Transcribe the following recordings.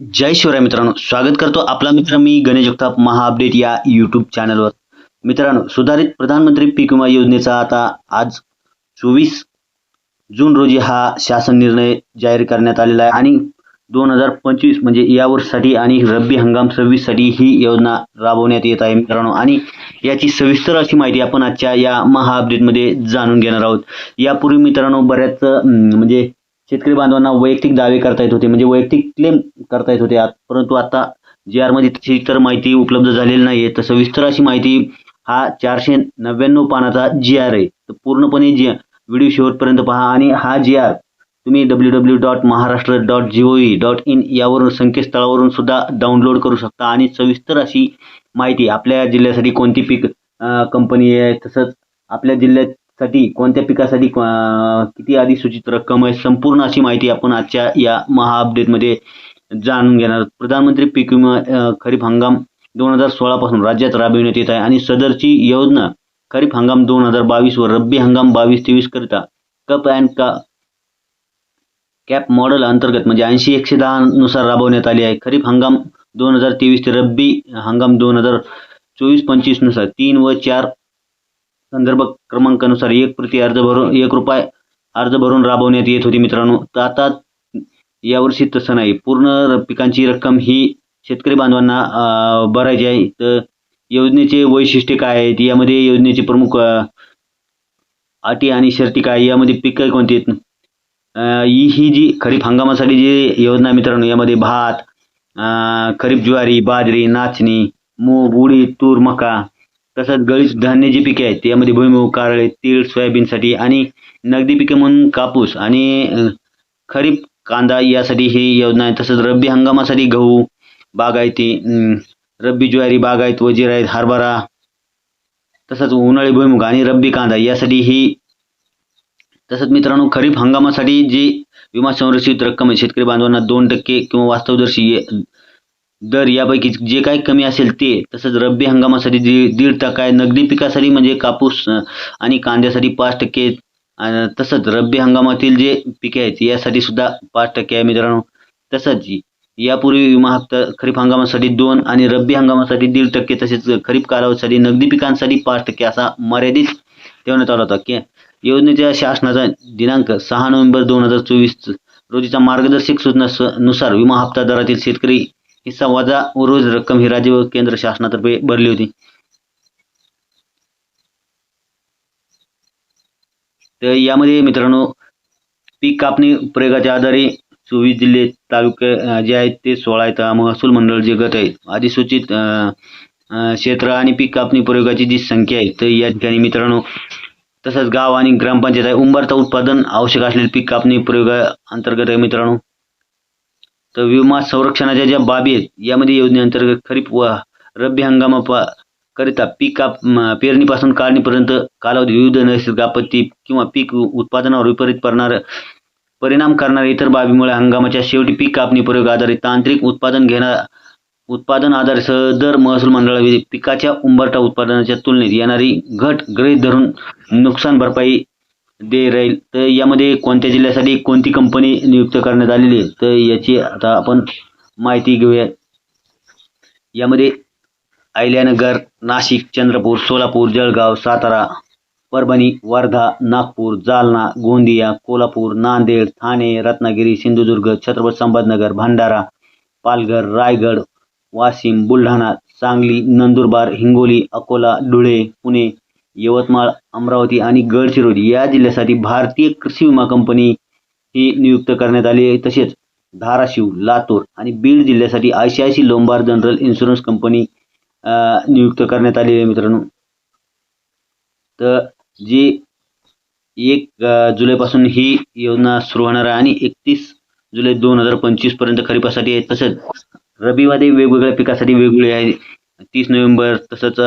जय शिवराय मित्रांनो स्वागत करतो आपला मित्र मी गणेश जगताप महा अपडेट या यूट्यूब चॅनलवर मित्रांनो सुधारित प्रधानमंत्री पीक विमा योजनेचा आता आज चोवीस जून रोजी हा शासन निर्णय जाहीर करण्यात आलेला आहे आणि दोन हजार पंचवीस म्हणजे या वर्षासाठी आणि रब्बी हंगाम सव्वीससाठी ही योजना राबवण्यात येत आहे मित्रांनो. आणि याची सविस्तर अशी माहिती आपण आजच्या या महा अपडेटमध्ये जाणून घेणार आहोत. यापूर्वी मित्रांनो बऱ्याच म्हणजे शेतकरी बांधवांना वैयक्तिक दावे करता येत होते म्हणजे वैयक्तिक क्लेम करता येत होते. आत- परंतु आता जी आरमध्ये तशी तर माहिती उपलब्ध झालेली नाही आहे तर सविस्तर अशी माहिती हा चारशे नव्याण्णव पानाचा जी आर आहे. तर पूर्णपणे जी व्हिडिओ शेवटपर्यंत पहा. आणि हा जी आर तुम्ही W W dot Maharashtra dot G O V dot in यावरून संकेतस्थळावरून सुद्धा डाउनलोड करू शकता. आणि सविस्तर अशी माहिती आपल्या जिल्ह्यासाठी कोणती पीक कंपनी आहे तसंच आपल्या जिल्ह्यात साठी कोणत्या पिकासाठी किती अधिसूचित रक्कम आहे संपूर्ण अशी माहिती आपण आजच्या या महा अपडेटमध्ये जाणून घेणार प्रधानमंत्री पीक विमा खरीप हंगाम दोन हजार सोळापासून राज्यात राबविण्यात येत आहे आणि सदरची योजना खरीप हंगाम दोन हजार बावीस व रब्बी हंगाम बावीस तेवीस करिता कप अँड का कॅप मॉडेल अंतर्गत म्हणजे ऐंशी एकशे दहा नुसार राबवण्यात आली आहे. खरीप हंगाम दोन हजार तेवीस ते रब्बी हंगाम दोन हजार चोवीस पंचवीसनुसार तीन व चार संदर्भ क्रमांकानुसार एक प्रति अर्ज भरून एक रुपये अर्ज भरून राबवण्यात येत होती मित्रांनो. तर आता यावर्षी तसं नाही. पूर्ण र- पिकांची रक्कम ही शेतकरी बांधवांना भरायची आहे. तर योजनेचे वैशिष्ट्य काय आहेत? यामध्ये योजनेचे प्रमुख अटी आणि शर्ती काय? यामध्ये पिकं कोणती आहेत? ही ही जी खरीप हंगामासाठी जी योजना मित्रांनो यामध्ये भात खरीप ज्वारी बाजरी नाचणी मूग उडीद तूर मका तसंच गळीत धान्य जी पिके आहेत यामध्ये भुईमूग कारळे तीळ सोयाबीनसाठी आणि नगदी पिके म्हणून कापूस आणि खरीप कांदा यासाठी ही योजना आहे. तसंच रब्बी हंगामासाठी गहू बागायती रब्बी ज्वारी बागायत वजीर आहेत हरभरा तसंच उन्हाळी भुईमुग आणि रब्बी कांदा यासाठी ही तसंच मित्रांनो खरीप हंगामासाठी जी विमा संरक्षित रक्कम आहे शेतकरी बांधवांना दोन टक्के किंवा वास्तवदर्शी दर यापैकी जे काही कमी असेल ते तसंच रब्बी हंगामासाठी जी दीड टक्का आहे. नगदी पिकासाठी म्हणजे कापूस आणि कांद्यासाठी पाच टक्के तसंच रब्बी हंगामातील जे पिके आहेत यासाठी सुद्धा पाच टक्के आहे मित्रांनो. तसंच यापूर्वी विमा हप्ता खरीप हंगामासाठी दोन आणि रब्बी हंगामासाठी दीड टक्के तसेच खरीप कालावधीसाठी नगदी पिकांसाठी पाच टक्के असा मर्यादित ठेवण्यात आला होता. की योजनेच्या शासनाचा दिनांक सहा नोव्हेंबर दोन हजार चोवीस रोजीचा मार्गदर्शक सूचनानुसार विमा हप्ता दरातील शेतकरी ही संवादा उर्वरित रक्कम ही राज्य व केंद्र शासनातर्फे भरली होती. तर यामध्ये मित्रांनो पीक कापणी प्रयोगाच्या आधारे चोवीस जिल्हे तालुके जे आहेत ते सोळा आहेत महसूल मंडळ जे गट आहेत अधिसूचित क्षेत्र आणि पीक कापणी प्रयोगाची जी संख्या आहे तर या ठिकाणी मित्रांनो तसंच गाव आणि ग्रामपंचायत आहे उंबरता उत्पादन आवश्यक असलेले पीक कापणी प्रयोगा अंतर्गत आहे मित्रांनो. तर विमा संरक्षणाच्या ज्या बाबी आहेत यामध्ये योजनेअंतर्गत खरीप व रब्बी हंगामा करिता पीक काप पेरणीपासून काढणीपर्यंत कालावधी विविध नैसर्गिक आपत्ती किंवा पीक उत्पादनावर विपरीत पडणार परिणाम करणाऱ्या इतर बाबीमुळे हंगामाच्या शेवटी पीक कापणी प्रयोग आधारित तांत्रिक उत्पादन घेणार उत्पादन आधारित दर महसूल मंडळाविधी पिकाच्या उंबरटा उत्पादनाच्या तुलनेत येणारी घट गृहीत धरून नुकसान भरपाई दे राहील. तर यामध्ये कोणत्या जिल्ह्यासाठी कोणती कंपनी नियुक्त करण्यात आलेली आहे? तर याची आता आपण माहिती घेऊया. यामध्ये अहिल्यानगर नाशिक चंद्रपूर सोलापूर जळगाव सातारा परभणी वर्धा नागपूर जालना गोंदिया कोल्हापूर नांदेड ठाणे रत्नागिरी सिंधुदुर्ग छत्रपती संभाजनगर भंडारा पालघर रायगड वाशिम बुलढाणा सांगली नंदुरबार हिंगोली अकोला धुळे पुणे यवतमाळ अमरावती आणि गडचिरोली या जिल्ह्यासाठी भारतीय कृषी विमा कंपनी ही नियुक्त करण्यात आली आहे. तसेच धाराशिव लातूर आणि बीड जिल्ह्यासाठी I C I C Lombard general insurance company नियुक्त करण्यात आली आहे मित्रांनो. तर जी एक जुलैपासून ही योजना सुरू होणार आहे आणि एकतीस जुलै दोन हजार पंचवीसपर्यंत खरीपासाठी आहे. तसंच रबीमध्ये वेगवेगळ्या पिकासाठी वेगवेगळे आहे. तीस नोव्हेंबर तसंच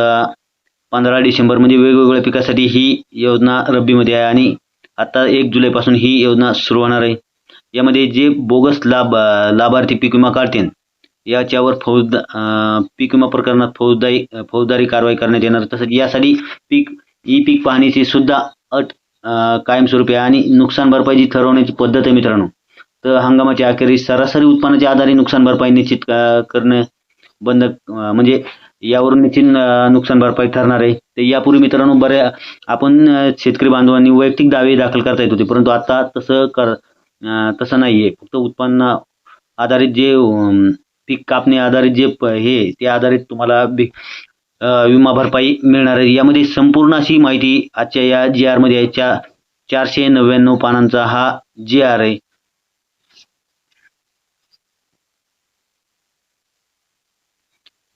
पंधरा डिसेंबर म्हणजे वेगवेगळ्या पिकासाठी ही योजना रब्बीमध्ये आहे आणि आता एक जुलैपासून ही योजना सुरू होणार आहे. यामध्ये जे बोगस लाभ लाभार्थी पीक विमा काढतील याच्यावर फौजद पीक विमा प्रकरणात फौजदारी फौजदारी कारवाई करण्यात येणार. तसंच यासाठी पीक ई पीक पाहणीची सुद्धा अट कायमस्वरूपी आहे आणि नुकसान भरपाईची ठरवण्याची पद्धत आहे मित्रांनो. तर हंगामाच्या अखेरीस सरासरी उत्पन्नाच्या आधारे नुकसान भरपाई निश्चित करणं बंद म्हणजे यावरून निश्चित नुकसान भरपाई ठरणार आहे. तर यापूर्वी मित्रांनो बऱ्या आपण शेतकरी बांधवांनी वैयक्तिक दावे दाखल करता येत होते. परंतु आता तसं कर तसं नाही आहे फक्त उत्पन्न आधारित जे पीक कापणी आधारित जे प- हे ते आधारित तुम्हाला बी- विमा भरपाई मिळणार आहे. यामध्ये संपूर्ण अशी माहिती आजच्या या जी आरमध्ये आहे. चा चारशे नव्याण्णव पानांचा हा जी आर आहे.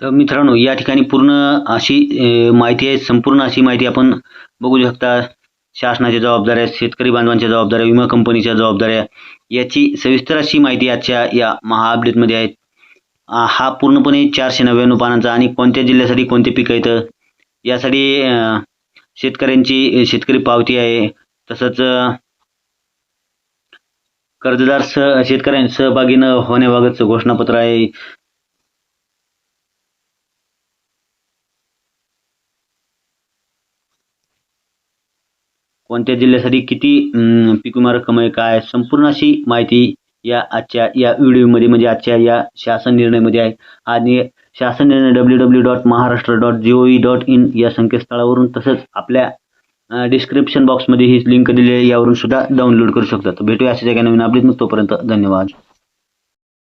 तर मित्रांनो या ठिकाणी पूर्ण अशी माहिती आहे संपूर्ण अशी माहिती आपण बघू शकता. शासनाच्या जबाबदाऱ्या शेतकरी बांधवांच्या जबाबदाऱ्या विमा कंपनीच्या जबाबदाऱ्या याची सविस्तर अशी माहिती आजच्या या महा अपडेटमध्ये आहे. हा पूर्णपणे चारशे नव्याण्णव पानांचा आणि कोणत्या जिल्ह्यासाठी कोणते पिकं येतं यासाठी शेतकऱ्यांची शेतकरी पावती आहे. तसंच कर्जदार सह शेतकऱ्यांनी सहभागी न होण्याबाबतचं घोषणापत्र आहे. कोणत्या जिल्ह्यासाठी किती पीक विमा रक्कम आहे काय संपूर्ण अशी माहिती या आजच्या या व्हिडिओमध्ये म्हणजे आजच्या या शासन निर्णयामध्ये आहे. आणि शासन निर्णय W W dot Maharashtra dot G O E dot in या संकेतस्थळावरून तसंच आपल्या डिस्क्रिप्शन बॉक्समध्ये ही लिंक दिलेली आहे यावरून सुद्धा डाउनलोड करू शकता. तर भेटूया अशा एका नवीन आपली मग तोपर्यंत धन्यवाद.